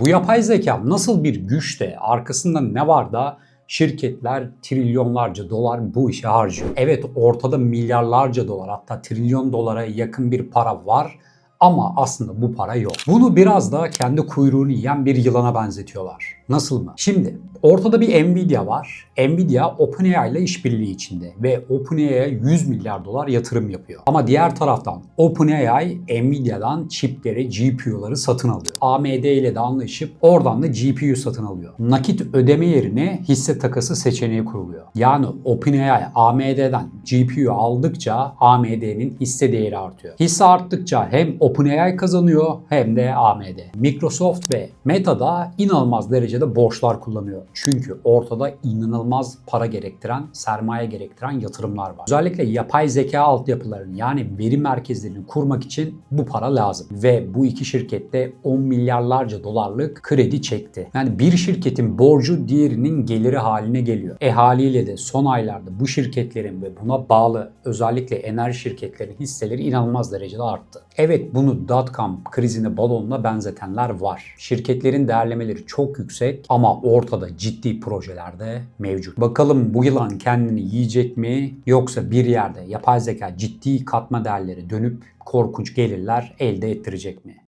Bu yapay zeka nasıl bir güçte, arkasında ne var da şirketler trilyonlarca dolar bu işe harcıyor. Evet ortada milyarlarca dolar hatta trilyon dolara yakın bir para var ama aslında bu para yok. Bunu biraz da kendi kuyruğunu yiyen bir yılana benzetiyorlar. Nasıl mı? Şimdi ortada bir Nvidia var. Nvidia OpenAI ile işbirliği içinde ve OpenAI'ye 100 milyar dolar yatırım yapıyor. Ama diğer taraftan OpenAI Nvidia'dan çipleri, GPU'ları satın alıyor. AMD ile de anlaşıp oradan da GPU satın alıyor. Nakit ödeme yerine hisse takası seçeneği kuruluyor. Yani OpenAI AMD'den GPU aldıkça AMD'nin hisse değeri artıyor. Hisse arttıkça hem OpenAI kazanıyor hem de AMD. Microsoft ve Meta da inanılmaz derecede borçlar kullanıyor. Çünkü ortada inanılmaz para gerektiren, sermaye gerektiren yatırımlar var. Özellikle yapay zeka altyapılarını yani veri merkezlerini kurmak için bu para lazım. Ve bu iki şirket de 10 milyarlarca dolarlık kredi çekti. Yani bir şirketin borcu diğerinin geliri haline geliyor. E haliyle de son aylarda bu şirketlerin ve buna bağlı özellikle enerji şirketlerin hisseleri inanılmaz derecede arttı. Evet bunu dot-com krizine balonla benzetenler var. Şirketlerin değerlemeleri çok yüksek ama ortada ciddi projeler de mevcut. Bakalım bu yılan kendini yiyecek mi yoksa bir yerde yapay zeka ciddi katma değerleri dönüp korkunç gelirler elde ettirecek mi?